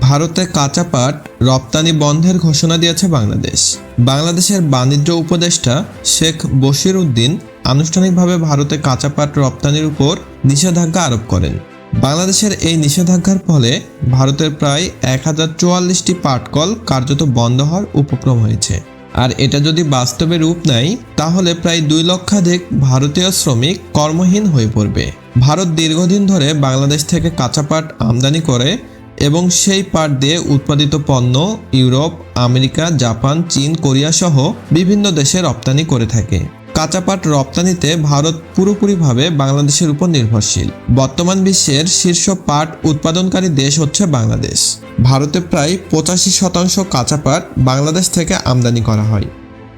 ভারতে কাঁচা পাট রপ্তানি বন্ধের ঘোষণা দিয়েছে বাংলাদেশ। বাংলাদেশের বাণিজ্য উপদেষ্টা শেখ বশির উদ্দিন আনুষ্ঠানিকভাবে ভারতে কাঁচা পাট রপ্তানির উপর নিষেধাজ্ঞা আরোপ করেন। বাংলাদেশের এই নিষেধাজ্ঞার ফলে ভারতের প্রায় এক হাজার চুয়াল্লিশটি পাটকল কার্যত বন্ধ হওয়ার উপক্রম হয়েছে। আর এটা যদি বাস্তবে রূপ নেয়, তাহলে প্রায় দুই লক্ষাধিক ভারতীয় শ্রমিক কর্মহীন হয়ে পড়বে। ভারত দীর্ঘদিন ধরে বাংলাদেশ থেকে কাঁচা পাট আমদানি করে এবং সেই পাট দিয়ে উৎপাদিত পণ্য ইউরোপ, আমেরিকা, জাপান, চীন, কোরিয়া সহ বিভিন্ন দেশে রপ্তানি করে থাকে। কাঁচা পাট রপ্তানিতে ভারত পুরোপুরিভাবে বাংলাদেশের উপর নির্ভরশীল। বর্তমান বিশ্বের শীর্ষ পাট উৎপাদনকারী দেশ হচ্ছে বাংলাদেশ। ভারতে প্রায় পঁচাশি শতাংশ কাঁচা পাট বাংলাদেশ থেকে আমদানি করা হয়।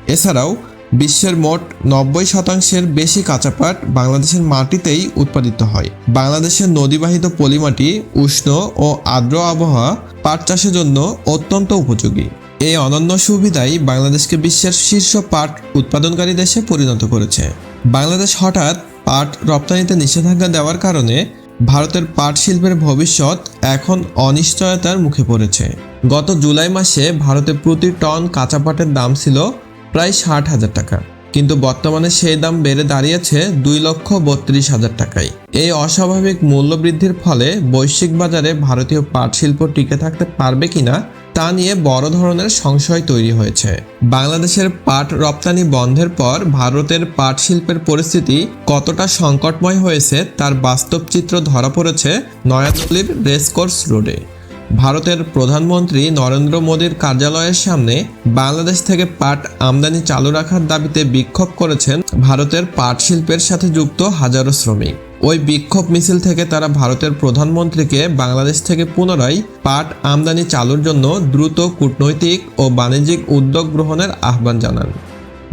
এছাড়াও বিশ্বের মোট নব্বই শতাংশের বেশি কাঁচা পাট বাংলাদেশের মাটিতেই উৎপাদিত হয়। বাংলাদেশের নদীবাহিত পলিমাটি উষ্ণ ও আর্দ্র আবহাওয়া পাট চাষের জন্য অত্যন্ত উপযোগী। এই অনন্য সুবিধাই বাংলাদেশকে বিশ্বের শীর্ষ পাট উৎপাদনকারী দেশে পরিণত করেছে। বাংলাদেশ হঠাৎ পাট রপ্তানিতে নিষেধাজ্ঞা দেওয়ার কারণে ভারতের পাট শিল্পের ভবিষ্যৎ এখন অনিশ্চয়তার মুখে পড়েছে। গত জুলাই মাসে ভারতে প্রতি টন কাঁচা পাটের দাম ছিল প্রায় ষাট হাজার টাকা। কিন্তু বর্তমানে সেই দাম বেড়ে দাঁড়িয়েছে দুই লক্ষ বত্রিশ হাজার টাকায়। এই অস্বাভাবিক মূল্য বৃদ্ধির ফলে বৈশ্বিক বাজারে ভারতীয় পাট শিল্প টিকে থাকতে পারবে কিনা, তা নিয়ে বড় ধরনের সংশয় তৈরি হয়েছে। বাংলাদেশের পাট রপ্তানি বন্ধের পর ভারতের পাট শিল্পের পরিস্থিতি কতটা সংকটময় হয়েছে তার বাস্তব চিত্র ধরা পড়েছে নয়াদিল্লির রেসকোর্স রোডে। ভারতের প্রধানমন্ত্রী নরেন্দ্র মোদীর কার্যালয়ের সামনে বাংলাদেশ থেকে পাট আমদানি চালু রাখার দাবিতে বিক্ষোভ করেছেন ভারতের পাট শিল্পের সাথে যুক্ত হাজারো শ্রমিক। ওই বিক্ষোভ মিছিল থেকে তারা ভারতের প্রধানমন্ত্রীকে বাংলাদেশ থেকে পুনরায় পাট আমদানি চালুর জন্য দ্রুত কূটনৈতিক ও বাণিজ্যিক উদ্যোগ গ্রহণের আহ্বান জানান।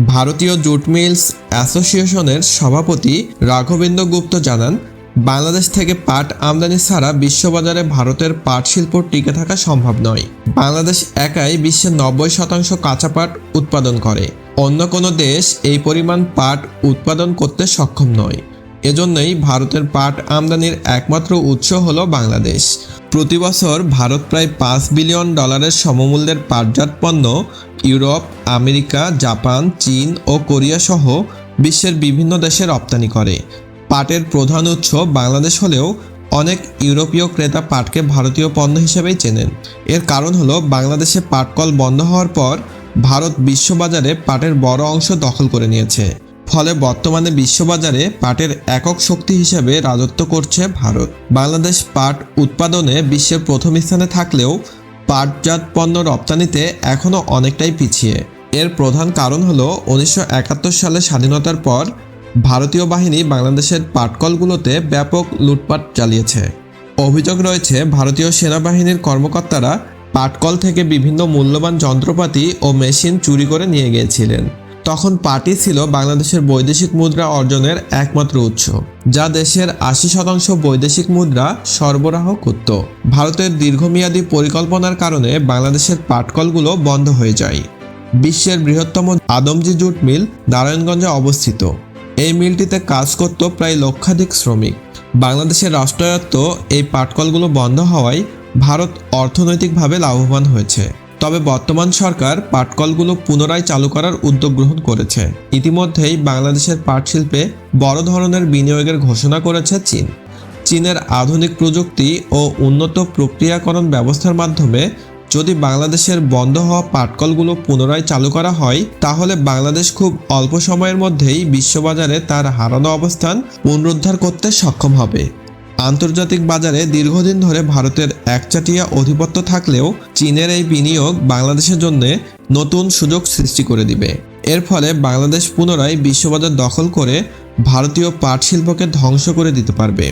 ভারতীয় জুট মিলস অ্যাসোসিয়েশনের সভাপতি রাঘবেন্দ্র গুপ্ত জানান বাংলাদেশ থেকে পাট আমদানি ছাড়া বিশ্ববাজারে ভারতের পাট শিল্প টিকে থাকা সম্ভব নয়। বাংলাদেশ একাই বিশ্বের নব্বই শতাংশ কাঁচা পাট উৎপাদন করে। অন্য কোনো দেশ এই পরিমাণ পাট উৎপাদন করতে সক্ষম নয়। এজন্যই ভারতের পাট আমদানির একমাত্র উৎস হলো বাংলাদেশ। প্রতি বছর ভারত প্রায় পাঁচ বিলিয়ন ডলারের সমমূল্যের পাটজাত পণ্য ইউরোপ, আমেরিকা, জাপান, চীন ও কোরিয়া সহ বিশ্বের বিভিন্ন দেশে রপ্তানি করে। পাটের প্রধান উৎস বাংলাদেশ হলেও অনেক ইউরোপীয় ক্রেতা পাটকে ভারতীয় পণ্য হিসেবেই চেনেন। এর কারণ হলো বাংলাদেশে পাটকল বন্ধ হওয়ার পর ভারত বিশ্ববাজারে পাটের বড় অংশ দখল করে নিয়েছে। ফলে বর্তমানে বিশ্ববাজারে পাটের একক শক্তি হিসেবে রাজত্ব করছে ভারত। বাংলাদেশ পাট উৎপাদনে বিশ্বের প্রথম স্থানে থাকলেও পাটজাত পণ্য রপ্তানিতে এখনও অনেকটাই পিছিয়ে। এর প্রধান কারণ হলো উনিশশো একাত্তর সালে স্বাধীনতার পর ভারতীয় বাহিনী বাংলাদেশের পাটকলগুলোতে ব্যাপক লুটপাট চালিয়েছে। অভিযোগ রয়েছে, ভারতীয় সেনাবাহিনীর কর্মকর্তারা পাটকল থেকে বিভিন্ন মূল্যবান যন্ত্রপাতি ও মেশিন চুরি করে নিয়ে গিয়েছিলেন। তখন পাটই ছিল বাংলাদেশের বৈদেশিক মুদ্রা অর্জনের একমাত্র উৎস, যা দেশের আশি শতাংশ বৈদেশিক মুদ্রা সরবরাহ করত। ভারতের দীর্ঘমেয়াদী পরিকল্পনার কারণে বাংলাদেশের পাটকলগুলো বন্ধ হয়ে যায়। বিশ্বের বৃহত্তম আদমজি জুট মিল নারায়ণগঞ্জে অবস্থিত। এই মিলটিতে কাজ করত প্রায় লক্ষাধিক শ্রমিক। বাংলাদেশের রাষ্ট্রায়ত্ত এই পাটকলগুলো বন্ধ হওয়ায় ভারত অর্থনৈতিকভাবে লাভবান হয়েছে। তবে বর্তমান সরকার পাটকলগুলো পুনরায় চালু করার উদ্যোগ গ্রহণ করেছে। ইতিমধ্যেই বাংলাদেশের পাট শিল্পে বড় ধরনের বিনিয়োগের ঘোষণা করেছে চীন। চীনের আধুনিক প্রযুক্তি ও উন্নত প্রক্রিয়াকরণ ব্যবস্থার মাধ্যমে যদি বাংলাদেশের বন্ধ হওয়া পাটকলগুলো পুনরায় চালু করা হয়, তাহলে বাংলাদেশ খুব অল্প সময়ের মধ্যেই বিশ্ববাজারে তার হারানো অবস্থান পুনরুদ্ধার করতে সক্ষম হবে। আন্তর্জাতিক বাজারে দীর্ঘদিন ধরে ভারতের একচাটিয়া আধিপত্য থাকলেও চীনের এই বিনিয়োগ বাংলাদেশের জন্য নতুন সুযোগ সৃষ্টি করে দিবে। এর ফলে বাংলাদেশ পুনরায় বিশ্ববাজার দখল করে ভারতীয় পাট শিল্পকে ধ্বংস করে দিতে পারবে।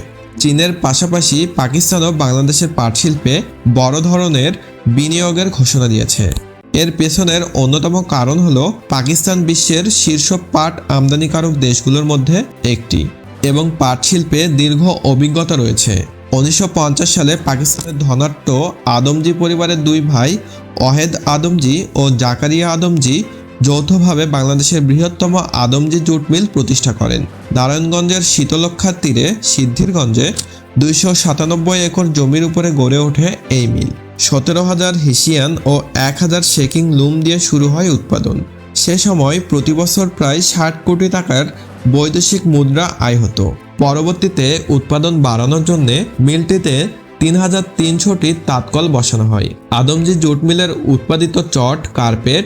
চীনের পাশাপাশি পাকিস্তানও বাংলাদেশের পাট শিল্পে বড় ধরনের বিনিয়োগের ঘোষণা দিয়েছে। এর পেছনের অন্যতম কারণ হলো পাকিস্তান বিশ্বের শীর্ষ পাট আমদানিকারক দেশগুলোর মধ্যে একটি এবং পাট শিল্পে দীর্ঘ অভিজ্ঞতা রয়েছে। উনিশশো পঞ্চাশ সালে পাকিস্তানের ধনাট্য আদমজি পরিবারের দুই ভাই অহেদ আদমজি ও জাকারিয়া আদমজি যৌথভাবে বাংলাদেশের বৃহত্তম আদমজি জুট মিল প্রতিষ্ঠা করেন। নারায়ণগঞ্জের শীতলক্ষার তীরে সিদ্ধিরগঞ্জে দুইশো সাতানব্বই একর জমির উপরে গড়ে ওঠে এই মিল। সতেরো হাজার হিসিয়ান ও এক হাজার শেকিং লুম দিয়ে শুরু হয় উৎপাদন। সে সময় প্রতি বছর প্রায় ষাট কোটি টাকার বৈদেশিক মুদ্রা আয় হতো। পরবর্তীতে উৎপাদন বাড়ানোর জন্য মিলটিতে তিন হাজার তিনশোটি তাৎকল বসানো হয়। আদমজি জুট মিলের উৎপাদিত চট, কার্পেট,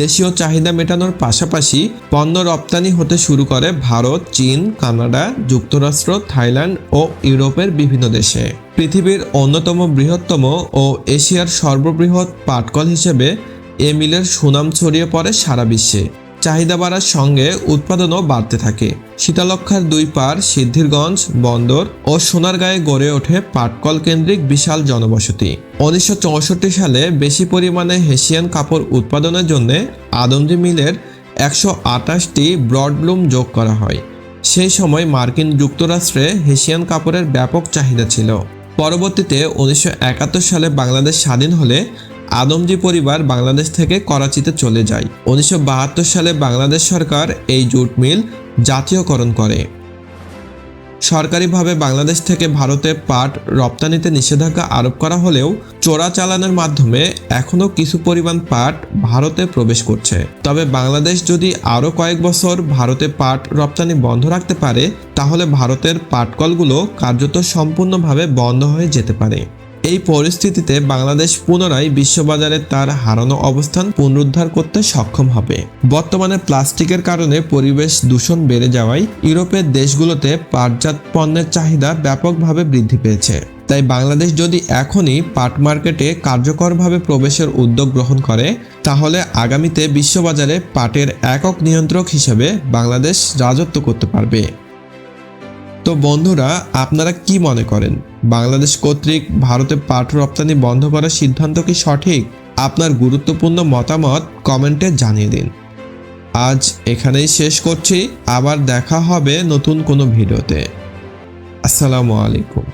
দেশীয় চাহিদা মেটানোর পাশাপাশি পণ্য রপ্তানি হতে শুরু করে ভারত, চীন, কানাডা, যুক্তরাষ্ট্র, থাইল্যান্ড ও ইউরোপের বিভিন্ন দেশে। পৃথিবীর অন্যতম বৃহত্তম ও এশিয়ার সর্ববৃহৎ পাটকল হিসেবে এ মিলের সুনাম ছড়িয়ে পড়ে সারা বিশ্বে। চাহিদা বাড়ার সঙ্গে উৎপাদনও বাড়তে থাকে। শীতলক্ষার দুই পার সিদ্ধিরগঞ্জ, বন্দর ও সোনারগাঁয়ে গড়ে ওঠে পাটকল কেন্দ্রিক বিশাল জনবসতি। উনিশশো চৌষট্টি সালে বেশি পরিমাণে হেসিয়ান কাপড় উৎপাদনের জন্য আদমজি মিলের একশো আটাশটি ব্রডব্লুম যোগ করা হয়। সেই সময় মার্কিন যুক্তরাষ্ট্রে হেসিয়ান কাপড়ের ব্যাপক চাহিদা ছিল। পরবর্তীতে উনিশশো একাত্তর সালে বাংলাদেশ স্বাধীন হলে আদমজি পরিবার বাংলাদেশ থেকে করাচিতে চলে যায়। উনিশশো বাহাত্তর সালে বাংলাদেশ সরকার এই জুট মিল জাতীয়করণ করে। সরকারিভাবে বাংলাদেশ থেকে ভারতে পাট রপ্তানিতে নিষেধাজ্ঞা আরোপ করা হলেও চোরাচালানের মাধ্যমে এখনও কিছু পরিমাণ পাট ভারতে প্রবেশ করছে। তবে বাংলাদেশ যদি আরও কয়েক বছর ভারতে পাট রপ্তানি বন্ধ রাখতে পারে, তাহলে ভারতের পাটকলগুলো কার্যত সম্পূর্ণভাবে বন্ধ হয়ে যেতে পারে। এই পরিস্থিতিতে বাংলাদেশ পুনরায় বিশ্ববাজারে তার হারানো অবস্থান পুনরুদ্ধার করতে সক্ষম হবে। বর্তমানে প্লাস্টিকের কারণে পরিবেশ দূষণ বেড়ে যাওয়ায় ইউরোপের দেশগুলোতে পাটজাত পণ্যের চাহিদা ব্যাপকভাবে বৃদ্ধি পেয়েছে। তাই বাংলাদেশ যদি এখনই পাট মার্কেটে কার্যকরভাবে প্রবেশের উদ্যোগ গ্রহণ করে, তাহলে আগামীতে বিশ্ববাজারে পাটের একক নিয়ন্ত্রক হিসেবে বাংলাদেশ রাজত্ব করতে পারবে। তো বন্ধুরা, আপনারা কি মনে করেন? বাংলাদেশ কর্তৃক ভারতে পাঠ রপ্তানি বন্ধ করার সিদ্ধান্ত কি সঠিক? আপনার গুরুত্বপূর্ণ মতামত কমেন্টে জানিয়ে দিন। আজ এখানেই শেষ করছি, আবার দেখা হবে নতুন কোনো ভিডিওতে। আসসালামু আলাইকুম।